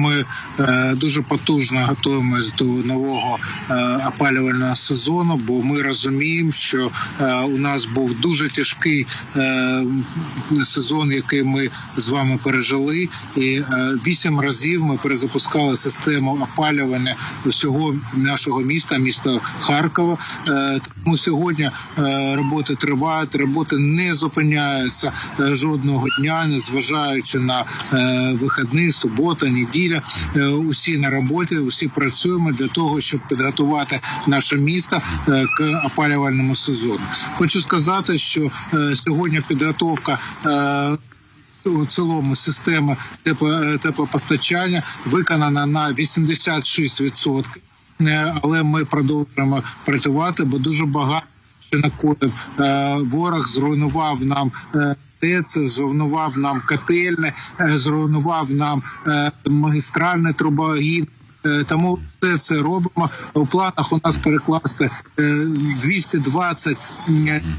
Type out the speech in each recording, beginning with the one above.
ми дуже потужно готуємось до нового е, опалювального сезону, бо ми розуміємо, що е, у нас був дуже тяжкий е, сезон, який ми з вами пережили. І е, вісім разів ми перезапускали систему опалювання усього нашого міста, міста Харкова. Е, тому сьогодні е, роботи тривають, роботи не зупиняються е, жодного дня, незважаючи на е, вихідні, субота, неділя. Е, усі на роботі, усі працюємо для того, щоб підготувати наше місто е, к опалювальному сезону. Хочу сказати, що е, сьогодні підготовка. е, у цілому система тепло- теплопостачання виконана на 86%. Е, але ми продовжуємо працювати, бо дуже багато накоїв Е, ворог зруйнував нам. е, ТЕЦ, зруйнував нам котельне, е, зруйнував нам магістральне трубогін. Тому все це робимо. У планах у нас перекласти е, 220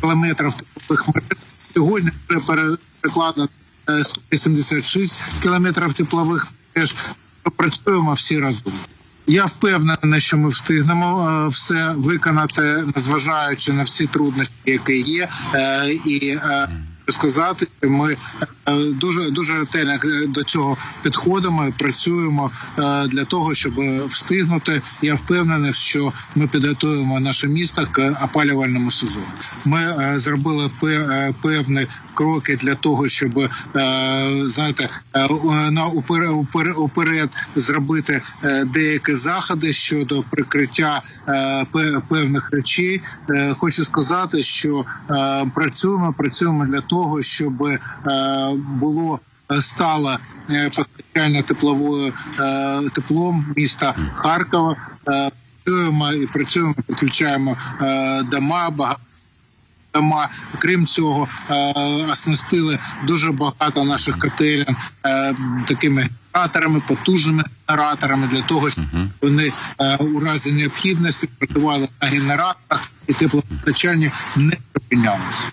кілометрів теплових мереж. Сьогодні вже пере- перекладено е, 186 кілометрів теплових мереж. Працюємо всі разом. Я впевнений, що ми встигнемо е, все виконати, незважаючи на всі труднощі, які є, Е, і е, сказати, ми е, дуже дуже ретельно е, до цього підходимо і працюємо е, для того, щоб встигнути. Я впевнений, що ми підготуємо наше місто к опалювальному сезону. Ми зробили пе- певні кроки для того, щоб знаєте, на уперед, зробити деякі заходи щодо прикриття певних речей. Хочу сказати, що працюємо, працюємо для того, щоб е, було е, стало е, постачання тепловою теплом міста Харкова. Працюємо і працюємо, підключаємо дома, багато дома. Крім цього, оснастили дуже багато наших котелень е, такими генераторами, потужними генераторами для того, щоб вони у разі необхідності працювали на генераторах і теплопостачання не припинялося.